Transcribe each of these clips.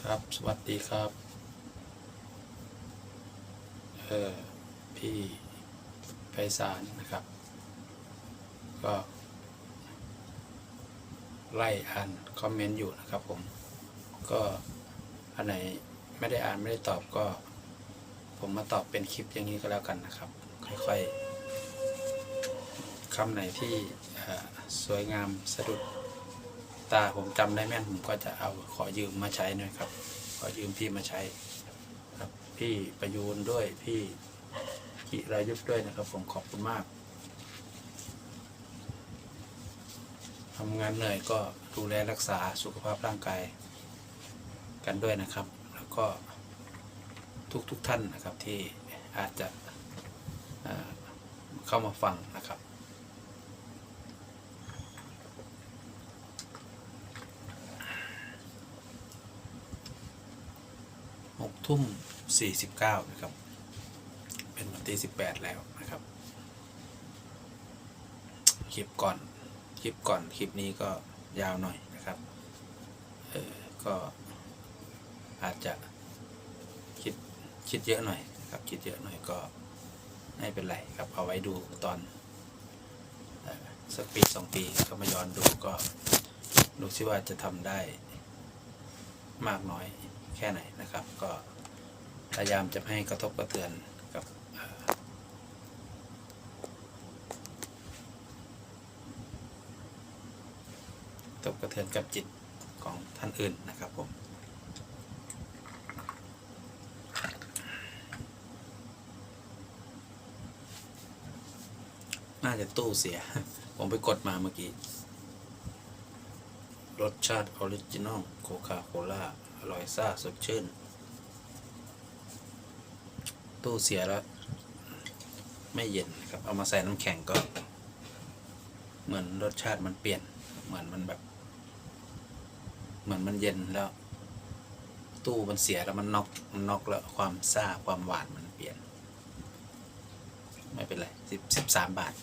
ครับ สวัสดีครับ เออพี่ไพศาลนะครับ ก็ ไล่อ่านคอมเมนต์อยู่นะครับผม ก็อันไหนไม่ได้อ่านไม่ได้ตอบก็ ผมมาตอบเป็นคลิปอย่างนี้ก็แล้วกันนะครับ ค่อยๆคำไหนที่สวยงามสะดุด ตาผมจำได้แม่นผมก็จะเอาขอยืมมาใช้น่อยครับ ขอยืมพี่มาใช้ครับ พี่ประยูนด้วยพี่กิรายุทธ์ด้วยนะครับ ผมขอบคุณมากทำงานเหนื่อยก็ดูแลรักษาสุขภาพร่างกายกันด้วยนะครับ แล้วก็ทุกทุกๆท่านนะครับที่อาจจะเเข้ามาฟังนะครับ หก ทุ่มสี่สิบเก้านะครับ เป็นวันที่สิบแปดแล้วนะครับ คลิปก่อน คลิปก่อน คลิปนี้ก็ยาวหน่อยนะครับ เออ ก็อาจจะคิดคิดเยอะหน่อยนะครับ คิดเยอะหน่อยก็ไม่เป็นไรครับ เอาไว้ดูตอนสักปีสองปีก็มาย้อนดูก็ดูซิว่าจะทำได้มากน้อยแค่ไหนนะครับก็ พยายามจะไม่ให้กระทบกระเทือนกับกระทบกระเทือนกับจิตของท่านอื่นนะครับผมน่าจะตู้เสีย ผมไปกดมาเมื่อกี้ รสชาติออริจินอลโคคาโคล่าอร่อยซ่าสดชื่น ตู้เสียแล้ว ไม่เย็นนะครับ เอามาใส่น้ำแข็งก็ เหมือนรสชาติมันเปลี่ยน เหมือนมันแบบ เหมือนมันเย็นแล้ว ตู้มันเสียแล้วมันน็อกมันน็อกแล้วความซ่าความหวานมันเปลี่ยน ไม่เป็นไรสิบสิบสามบาท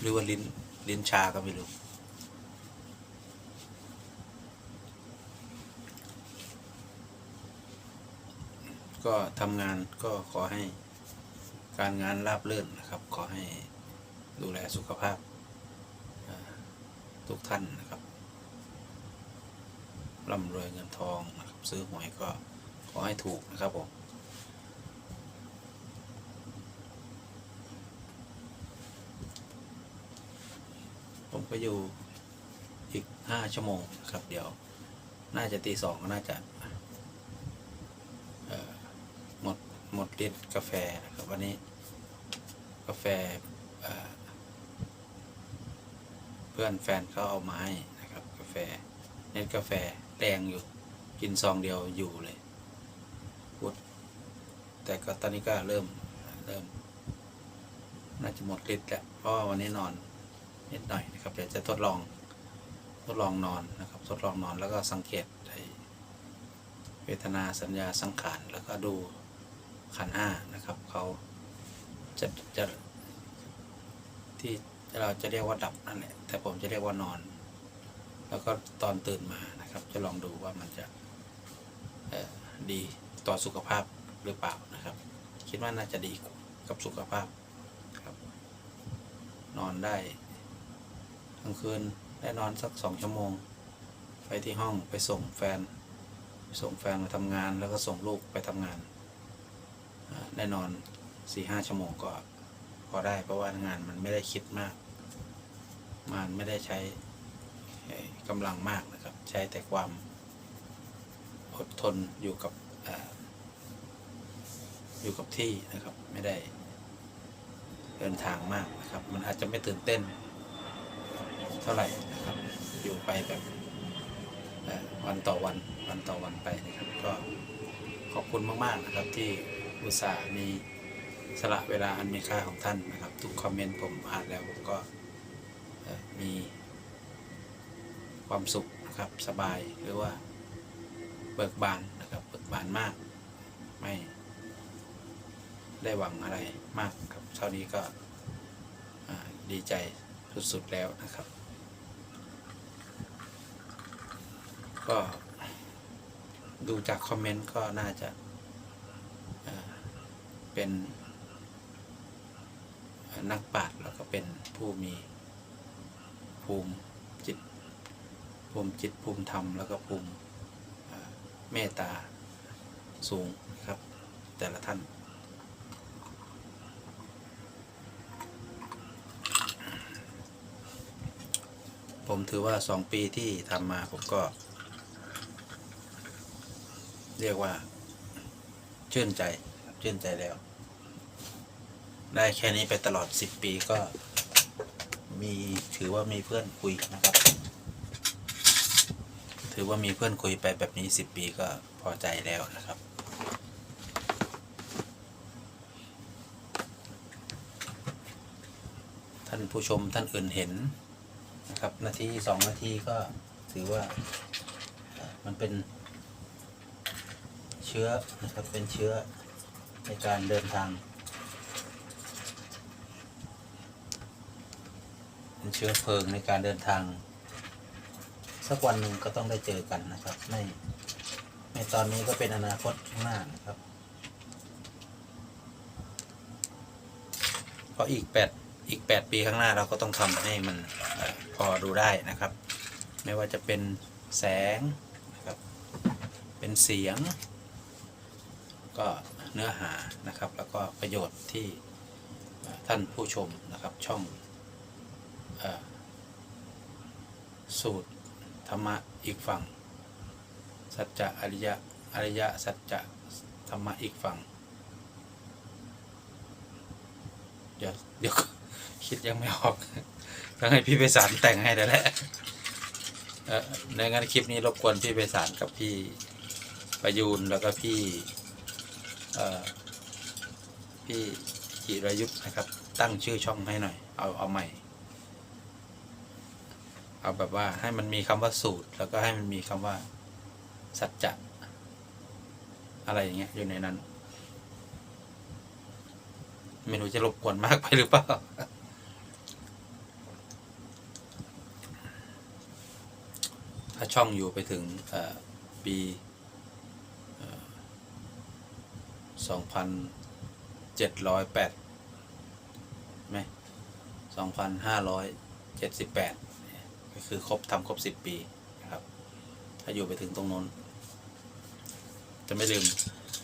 หรือว่าลิ้นลิ้นชาก็ไม่รู้ ก็ทำงานก็ขอให้การงานราบรื่นนะครับ ขอให้ดูแลสุขภาพทุกท่านนะครับร่ำรวยเงินทองนะครับซื้อหวยก็ขอให้ถูกนะครับผมผมก็อยู่อีกห้าชั่วโมงครับ เดี๋ยว น่าจะตีสองก็น่าจะเอ่อหม ดหมดฤทธิ์กาแฟนะครับวันนี้ กาแฟเอ่อเพื่อนแฟนเขาเอามาให้นะครับ กาแฟเน็ตกาแฟแดงอยู่กินซองเดียวอยู่เลยพูดแต่ก็ตอนนี้ก็เริ่มเริ่มน่าจะหมดฤทธิ์แล้วเพราะวันนี้นอนนิดหน่อยนะครับเดี๋ยวจะทดลองทดลองนอนนะครับ ทดลองนอนแล้วก็สังเกตเวทนาสัญญาสังขารแล้วก็ดู ขันห้านะครับเขาจะจะที่เราจะเรียกว่าดับนั่นแหละแต่ผมจะเรียกว่านอน แล้วก็ตอนตื่นมานะครับ จะลองดูว่ามันจะดีต่อสุขภาพหรือเปล่านะครับ คิดว่าน่าจะดีกับสุขภาพครับ นอนได้กลางคืนได้นอนสักสองชั่วโมง ไปที่ห้องไปส่งแฟน ส่งแฟนมาทำงานแล้วก็ส่งลูกไปทำงาน ได้นอนสี่ห้าชั่วโมงก็พอได้เพราะว่างานมันไม่ได้คิดมาก มันไม่ได้ใช้กำลังมากนะครับ ใช้แต่ความอดทนอยู่กับออยู่กับที่นะครับ ไม่ได้เดินทางมากนะครับ มันอาจจะไม่ตื่นเต้น เท่าไหร่นะครับ อยู่ไปแบบวันต่อวัน วันต่อวันไปนะครับ ก็ขอบคุณมาก ๆ นะครับที่ อุตส่าห์มีสละเวลาอันมีค่าของท่านนะครับ ทุกคอมเมนต์ผมอ่านแล้วผมก็มีความสุขนะครับสบายหรือว่าเบิกบานนะครับเบิกบานมาก ไม่ได้หวังอะไรมากครับเท่านี้ก็ดีใจสุดๆแล้วนะครับ ก็ดูจากคอมเมนต์ก็น่าจะ เป็นนักปราชญ์แล้วก็เป็นผู้มีภูมิจิต ภูมิจิตภูมิธรรม แล้วก็ภูมิเมตตาสูงครับ แต่ละท่าน ผมถือว่าสองปีที่ทำมาผมก็ เรียกว่า ชื่นใจ ชื่นใจแล้ว ได้แค่นี้ไปตลอดสิบปีก็มีถือว่ามีเพื่อนคุยนะครับ ถือว่ามีเพื่อนคุยไปแบบนี้สิบปีก็พอใจแล้วนะครับท่านผู้ชมท่านอื่นเห็นนะครับนาทีสองนาทีก็ถือว่ามันเป็นเชื้อนะครับเป็นเชื้อ ในการเดินทางเป็นเชื้อเพลิงในการเดินทาง สักวันหนึ่งก็ต้องได้เจอกันนะครับ ไม่ไม่ตอนนี้ก็เป็นอนาคตข้างหน้านะครับเพราะอีกแปดอีกแปดปีข้างหน้าเราก็ต้องทำให้มันพอดูได้นะครับ ไม่ว่าจะเป็นแสงนะครับเป็นเสียง ก็ เนื้อหานะครับ แล้วก็ประโยชน์ที่ท่านผู้ชมนะครับช่องอสูตรธรรมะอีกฝั่ง สัจจะอริยะอริยะสัจจะธรรมะอีกฝั่ง เดี๋ยวเดี๋ยวคิดยังไม่ออกต้องให้พี่ไปสารแต่งให้แล้วแหละในงั้นคลิปนี้รบกวนพี่ไปสารกับพี่ประยูนแล้วก็พี่ พี่จิรายุทธนะครับ ตั้งชื่อช่องให้หน่อย เอาเอาใหม่ เอาแบบว่าให้มันมีคำว่าสูตร แล้วก็ให้มันมีคำว่า สัจจะอะไรอย่างเงี้ยอยู่ในนั้น ไม่รู้จะรบกวนมากไปหรือเปล่าถ้าช่องอยู่ไปถึงปี สองพันเจ็ดร้อยแปดไหมสองพันห้าร้อยเจ็ดสิบแปดก็คือครบทำครบสิบปีนะครับ ถ้าอยู่ไปถึงตรงโน้น จะไม่ลืม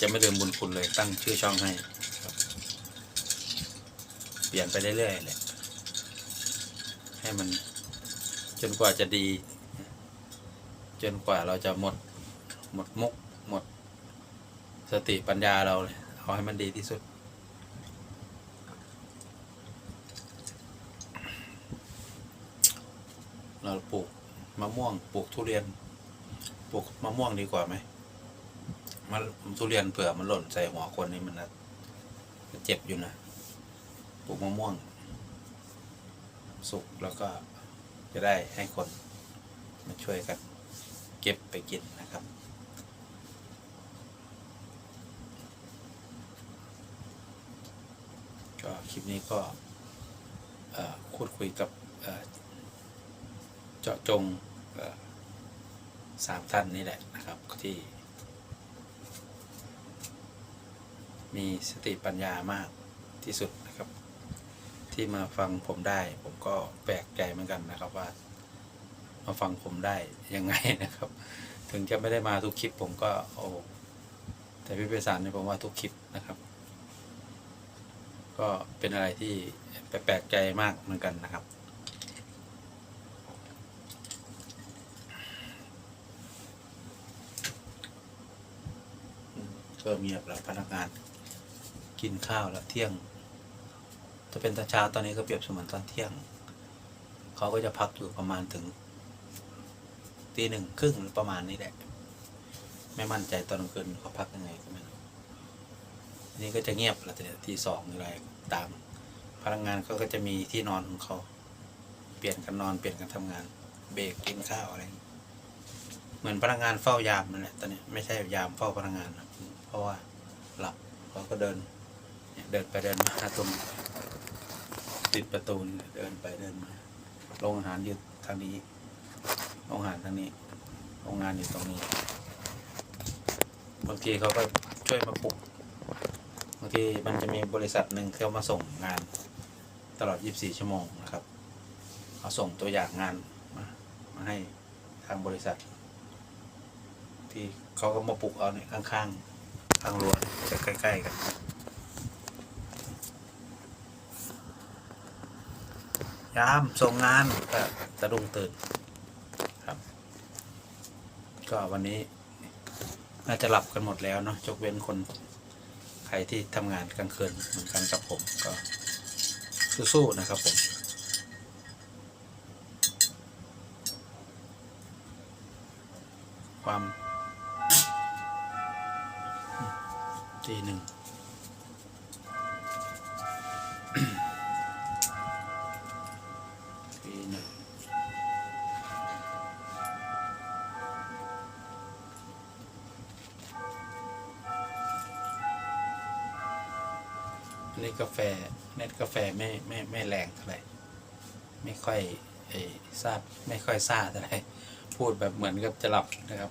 จะไม่ลืมบุญคุณเลยตั้งชื่อช่องให้ เปลี่ยนไปเรื่อยๆเลยให้มันจนกว่าจะดี จนกว่าเราจะหมดหมดมุก สติปัญญาเราเลยเอาให้มันดีที่สุด เราปลูกมะม่วงปลูกทุเรียนปลูกมะม่วงดีกว่าไหมมะทุเรียนเผื่อมันหล่นใส่หัวคนนี่มันนะมันเจ็บอยู่นะปลูกมะม่วง สุกแล้วก็จะได้ให้คนมาช่วยกัน เก็บไปกินนะครับ ก็ คลิปนี้ก็พูดคุยกับเจาะจงสามท่านนี่แหละนะครับที่ มีสติปัญญามากที่สุดนะครับ ที่มาฟังผมได้ ผมก็แปลกใจเหมือนกันนะครับว่า มาฟังผมได้ยังไงนะครับ ถึงจะไม่ได้มาทุกคลิปผมก็โอ้แต่พี่เปสารเนี่ยผมว่าทุกคลิปนะครับ ก็เป็นอะไรที่แปลกใจมากเหมือนกันนะครับ ก็เงียบแล้วพนักงานกินข้าวแล้วเที่ยง จะเป็นตอนเช้าตอนนี้ก็เปรียบเสมือนตอนเที่ยง เขาก็จะพักอยู่ประมาณถึงตีหนึ่งครึ่งหรือประมาณนี้แหละ ไม่มั่นใจตอนกลางคืนเขาพักยังไงก็ไม่รู้ นี้ก็จะเงียบแล้วแต่ที่สองอะไรตามพนักงานเขาก็จะมีที่นอนของเขา เปลี่ยนกันนอนเปลี่ยนกันทำงาน เบรกกินข้าวอะไรเหมือนพนักงานเฝ้ายามนั่นแหละตอนนี้ไม่ใช่ยามเฝ้าพนักงาน เพราะว่าหลับเขาก็เดินเดินไปเดินมาตรงติดประตูเดินไปเดินมาโรงอาหารอยู่ทางนี้โรงอาหารทางนี้โรงงานอยู่ตรงนี้บางทีเขาก็ช่วยมาปลุก ทีมันจะมีบริษัทหนึ่งเข้ามาส่งงานตลอด 24 ชั่วโมงนะครับเขาส่งตัวอย่างงานมามาให้ทางบริษัท ที่เขาก็มาปลุกเอาเนี่ยข้างๆข้างรั้วจะใกล้ ๆ กัน ยามส่งงานก็ตะดุงตื่นครับ ก็วันนี้ น่าจะหลับกันหมดแล้วเนาะยกเว้นคน รที่ทำงานกลางคืนเหมือนกันกับผมก็สู้ๆนะครับผมความตีหนึ่ง อันนี้กาแฟเน็ตกาแฟไม่ไม่ไม่แรงเท่าไหร่ไม่ค่อยไอ้ซาบไม่ค่อยซาเท่าไหร่พูดแบบเหมือนกับจะหลับนะครับ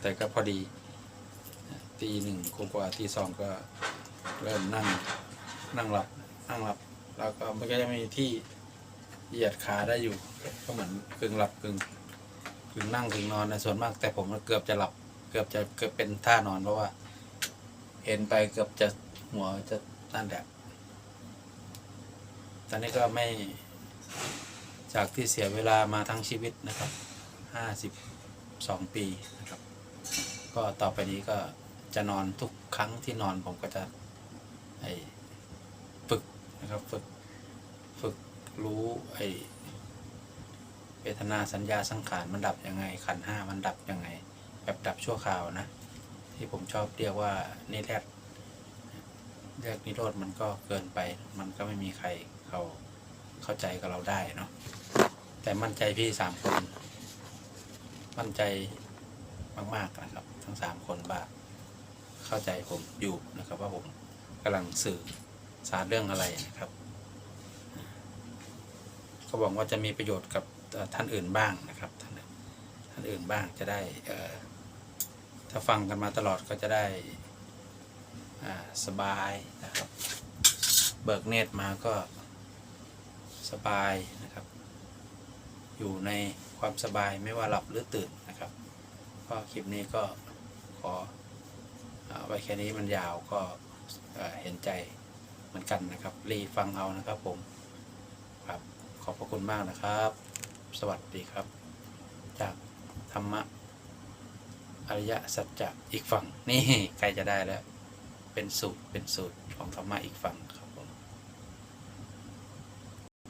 แต่ก็พอดีตีหนึ่งกว่าตีสองก็เริ่มนั่งนั่งหลับนั่งหลับ แล้วก็มันก็จะมีที่เหยียดขาได้อยู่ ก็เหมือนกึ่งหลับกึ่งกึ่งนั่งกึ่งนอนนะส่วนมาก แต่ผมเกือบจะหลับ เกือบจะเกือบเป็นท่านอนเพราะว่า เห็นไปเกือบจะหัวจะ นั่นแหละ ตอนนี้ก็ไม่จากที่เสียเวลามาทั้งชีวิตนะครับห้าสิบสองปีนะครับ ก็ต่อไปนี้ก็จะนอนทุกครั้งที่นอนผมก็จะไอฝึกนะครับฝึกฝึกรู้ไอเวทนาสัญญาสังขารมันดับยังไง ขันห้ามันดับยังไง แบบดับชั่วคราวนะ ที่ผมชอบเรียกว่านิแรศ เรียกนิโรธมันก็เกินไป มันก็ไม่มีใครเขาเข้าใจกับเราได้เนาะแต่มั่นใจพี่สามคน มั่นใจมากๆนะครับ ทั้งสามคนว่าเข้าใจผมอยู่นะครับ ว่าผมกำลังสื่อสารเรื่องอะไรนะครับ ก็หวังว่าจะมีประโยชน์กับท่านอื่นบ้างนะครับ ท่านท่านอื่นบ้างจะได้ถ้าฟังกันมาตลอดก็จะได้ สบายนะครับ เบิกเนตรมาก็สบายนะครับ อยู่ในความสบายไม่ว่าหลับหรือตื่นนะครับ ก็คลิปนี้ก็ขออไว้แค่นี้มันยาวก็เห็นใจเหมือนกันนะครับ รีฟังเอานะครับผมครับขอบพระคุณมากนะครับ สวัสดีครับ จากธรรมะอริยสัจจะอีกฝั่งนี่ใครจะได้แล้ว เป็นสูตรเป็นสูตรของธรรมะอีกฝั่งครับ